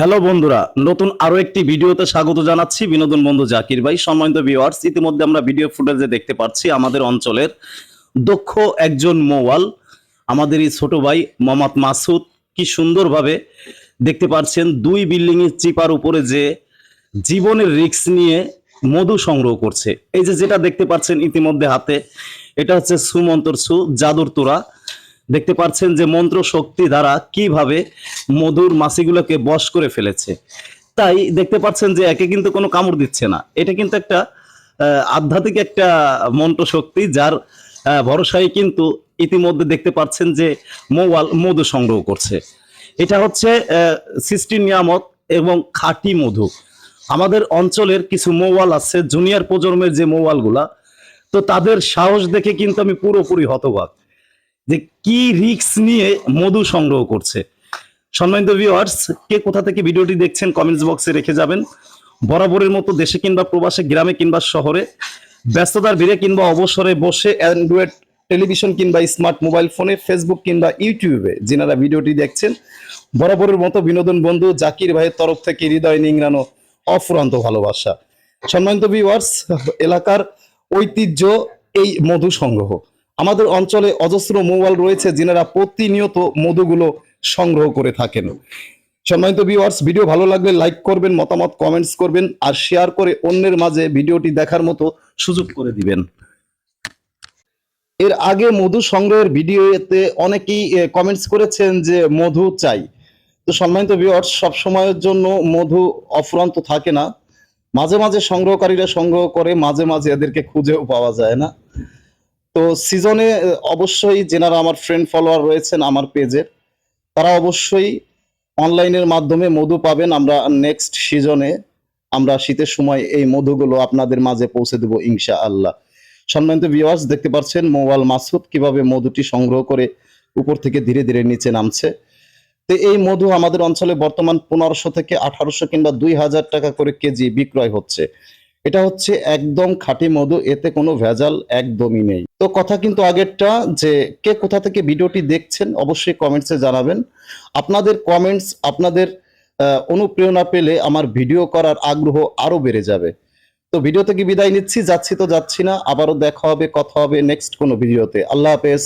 Hello বন্ধুরা, নতুন আরও একটি ভিডিওতে স্বাগত জানাচ্ছি বিনোদন বন্ধু জাকির ভাই। সম্মানিত ভিউয়ার্স ইতিমধ্যে আমরা ভিডিও ফুটেজে দেখতে পাচ্ছি আমাদের অঞ্চলের দক্ষ একজন মোয়াল, আমাদের এই ছোট ভাই মোহাম্মদ মাসুদ। কি সুন্দরভাবে দেখতে পাচ্ছেন, দুই বিল্ডিং এর চিপার উপরে যে জীবনের রিস্ক নিয়ে মধু সংগ্রহ করছে। এই যে যেটা দেখতে পাচ্ছেন ইতিমধ্যে হাতে, এটা হচ্ছে সুমন্তর সু, জাদুর তোরা। দেখতে পাচ্ছেন যে মন্ত্র শক্তি দ্বারা কীভাবে মধুর মাছিগুলোকে বশ করে ফেলেছে। তাই দেখতে পাচ্ছেন যে একে কিন্তু কোনো কামড় দিচ্ছে না। এটা কিন্তু একটা আধ্যাত্মিক একটা মন্ত্র শক্তি যার ভরসায় কিন্তু ইতিমধ্যে দেখতে পাচ্ছেন যে মোয়াল মধু সংগ্রহ করছে। এটা হচ্ছে সৃষ্টি নিয়ামত এবং খাঁটি মধু। আমাদের অঞ্চলের কিছু মোয়াল আছে, জুনিয়র প্রজন্মের যে মোয়ালগুলা, তো তাদের সাহস দেখে কিন্তু আমি পুরোপুরি হতবাক। যে কি রিক্স নিয়ে মধু সংগ্রহ করছে। সম্মানিত ভিউয়ার্স কে কোথা থেকে ভিডিওটি দেখছেন কমেন্টস বক্সে রেখে যাবেন। বরাবরের মতো দেশে কিংবা প্রবাসে, গ্রামে কিংবা শহরে, ব্যস্ততার ভিড়ে কিংবা অবসরে বসে অ্যান্ড্রয়েড টেলিভিশন কিংবা স্মার্ট মোবাইল ফোনে ফেসবুক কিংবা ইউটিউবে যিনারা ভিডিওটি দেখছেন, বরাবরের মতো বিনোদন বন্ধু জাকির ভাইয়ের তরফ থেকে হৃদয় নিংড়ানো অফুরান্ত ভালোবাসা। সম্মানিত ভিউয়ার্স এলাকার ঐতিহ্য এই মধু সংগ্রহ। আমাদের অঞ্চলে অজস্র মোবাইল রয়েছে যিনারা প্রতিনিয়ত মধুগুলো সংগ্রহ করে থাকেন। সম্মানিত ভিউয়ার্স ভিডিও ভালো লাগলে লাইক করবেন, মতামত কমেন্টস করবেন, আর শেয়ার করে অন্যের মাঝে ভিডিওটি দেখার মতো সুযোগ করে দিবেন। এর আগে মধু সংগ্রহের ভিডিওতে অনেকেই কমেন্টস করেছেন যে মধু চাই। তো সম্মানিত ভিউয়ার্স সব সময়ের জন্য মধু অফুরন্ত থাকে না। মাঝে মাঝে সংগ্রহকারীরা সংগ্রহ করে, মাঝে মাঝে এদেরকে খুঁজেও পাওয়া যায় না। তো সিজনে অবশ্যই যেনারা আমার ফ্রেন্ড ফলোয়ার রয়েছেন আমার পেজের তারা অবশ্যই অনলাইনের মাধ্যমে মধু পাবেন। আমরা নেক্সট সিজনে আমরা শীতের সময় এই মধুগুলো আপনাদের মাঝে পৌঁছে দেবো ইনশা আল্লাহ সম্মানিত ভিউয়ার্স দেখতে পাচ্ছেন মোবাইল মাসুদ কীভাবে মধুটি সংগ্রহ করে উপর থেকে ধীরে ধীরে নিচে নামছে। তো এই মধু আমাদের অঞ্চলে বর্তমান পনেরোশো থেকে আঠারোশো কিংবা দুই হাজার টাকা করে কেজি বিক্রয় হচ্ছে। এটা হচ্ছে একদম খাঁটি মধু, এতে কোনো ভেজাল একদমই নেই। তো কথা কিন্তু আগেরটা যে কে কোথা থেকে ভিডিওটি দেখছেন অবশ্যই কমেন্টসে জানাবেন। আপনাদের কমেন্টস আপনাদের অনুপ্রেরণা পেলে আমার ভিডিও করার আগ্রহ আরও বেড়ে যাবে। তো ভিডিও থেকে বিদায় নিচ্ছি? যাচ্ছি তো যাচ্ছি না। আবারও দেখা হবে, কথা হবে নেক্সট কোনো ভিডিওতে। আল্লাহ হাফেজ।